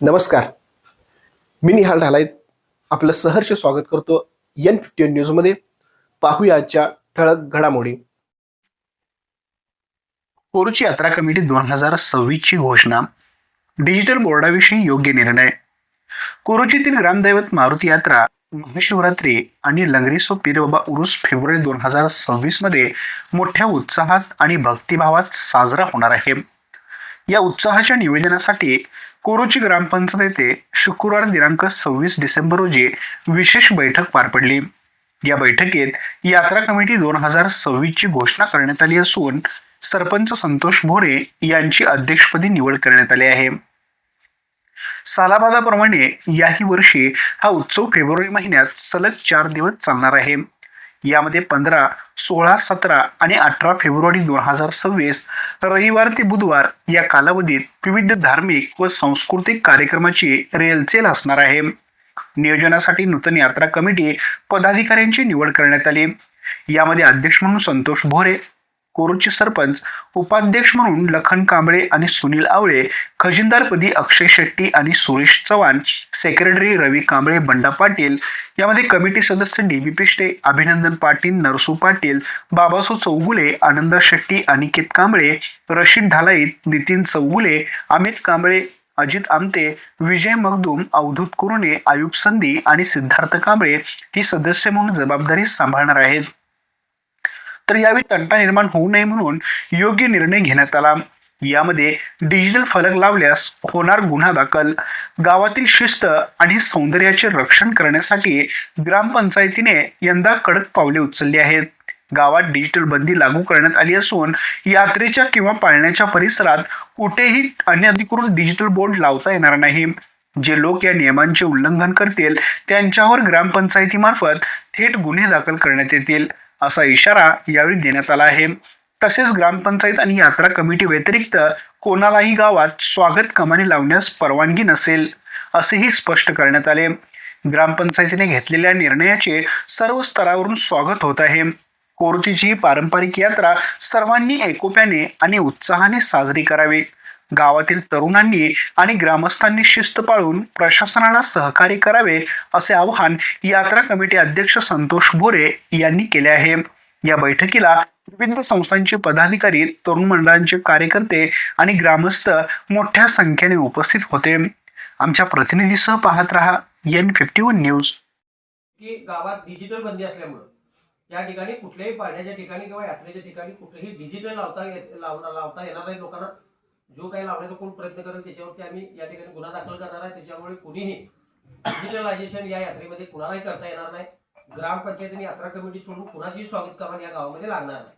नमस्कार. मी निहाल ढालायत आपलं सहर्ष स्वागत करतो एन फिफ्टीन न्यूजमध्ये पाहूया आजच्या ठळक घडामोडी. कोरूची यात्रा कमिटी दोन हजार सव्वीसची घोषणा. डिजिटल बोर्डाविषयी योग्य निर्णय. कोरुचीतील ग्रामदैवत मारुती यात्रा महाशिवरात्री आणि लंगरीसो पीरबाबा उरुस फेब्रुवारी दोन हजार सव्वीसमध्ये मोठ्या उत्साहात आणि भक्तिभावात साजरा होणार आहे. या उत्साहाच्या निवेदनासाठी कोरोची ग्रामपंचायत येथे शुक्रवार दिनांक सव्वीस डिसेंबर रोजी विशेष बैठक पार पडली. या बैठकीत यात्रा कमिटी दोन हजार सव्वीसची घोषणा करण्यात आली असून सरपंच संतोष भोरे यांची अध्यक्षपदी निवड करण्यात आली आहे. सालाबादाप्रमाणे याही वर्षी हा उत्सव फेब्रुवारी महिन्यात सलग चार दिवस चालणार आहे. यामध्ये पंधरा सोळा सतरा आणि अठरा फेब्रुवारी दोन हजार सव्वीस रविवार ते बुधवार या कालावधीत विविध धार्मिक व सांस्कृतिक कार्यक्रमाची रेलचेल असणार आहे. नियोजनासाठी नूतन यात्रा कमिटी पदाधिकाऱ्यांची निवड करण्यात आली. यामध्ये अध्यक्ष म्हणून संतोष भोरे कोरूची सरपंच उपाध्यक्ष म्हणून लखन कांबळे आणि सुनील आवळे खजिनदारपदी अक्षय शेट्टी आणि सुरेश चव्हाण सेक्रेटरी रवी कांबळे बंडा पाटील यामध्ये कमिटी सदस्य डी बी पिष्टे अभिनंदन पाटील नरसू पाटील बाबासो चौगुले आनंद शेट्टी अनिकेत कांबळे रशीद ढालाईत नितीन चौगुले अमित कांबळे अजित आमते विजय मगदूम अवधूत कुरुणे आयुब संधी आणि सिद्धार्थ कांबळे ही सदस्य म्हणून जबाबदारी सांभाळणार आहेत. तर यावेळी तंटा निर्माण होऊ नये म्हणून योग्य निर्णय घेण्यात आला. यामध्ये डिजिटल फलक लावल्यास होणार गुन्हा दाखल गावातील शिस्त आणि सौंदर्याचे रक्षण करण्यासाठी ग्रामपंचायतीने यंदा कडक पावले उचलली आहेत. गावात डिजिटल बंदी लागू करण्यात आली असून यात्रेच्या किंवा पाळण्याच्या परिसरात कुठेही अनधिकृत डिजिटल बोर्ड लावता येणार नाही. जे लोक या नियमांचे उल्लंघन करतील त्यांच्यावर ग्रामपंचायतीमार्फत थेट गुन्हे दाखल करण्यात येतील असा इशारा यावेळी देण्यात आला आहे. तसेच ग्रामपंचायत आणि यात्रा कमिटी व्यतिरिक्त कोणालाही गावात स्वागत कमानी लावण्यास परवानगी नसेल असेही स्पष्ट करण्यात आले. ग्रामपंचायतीने घेतलेल्या निर्णयाचे सर्व स्तरावरून स्वागत होत आहे. कोरुचीची पारंपरिक यात्रा सर्वांनी एकोप्याने आणि उत्साहाने साजरी करावी. गावातील तरुणांनी आणि ग्रामस्थांनी शिस्त पाळून प्रशासनाला सहकार्य करावे असे आवाहन यात्रा कमिटी अध्यक्ष संतोष बोरे यांनी केले आहे. या बैठकीला विविध संस्थांचे पदाधिकारी तरुण मंडळांचे कार्यकर्ते आणि ग्रामस्थ मोठ्या संख्येने उपस्थित होते. आमच्या प्रतिनिधीसह पाहत रहा एन फिफ्टी वन न्यूज. की गावात डिजिटल बंदी असल्यामुळं या ठिकाणी कुठल्याही पाण्याच्या ठिकाणी किंवा यात्रेच्या ठिकाणी कुठेही डिजिटल लावता लावता येणार नाही लोकांना. जो काही लावण्याचा कोण प्रयत्न करेल त्याच्यावरती आम्ही या ठिकाणी गुन्हा दाखल करणार आहे. त्याच्यामुळे कुणीही डिजिटलायझेशन या यात्रेमध्ये कुणालाही करता येणार नाही. ग्रामपंचायत आणि यात्रा कमिटी सोडून कुणाचीही स्वागत कमान या गावामध्ये लागणार नाही.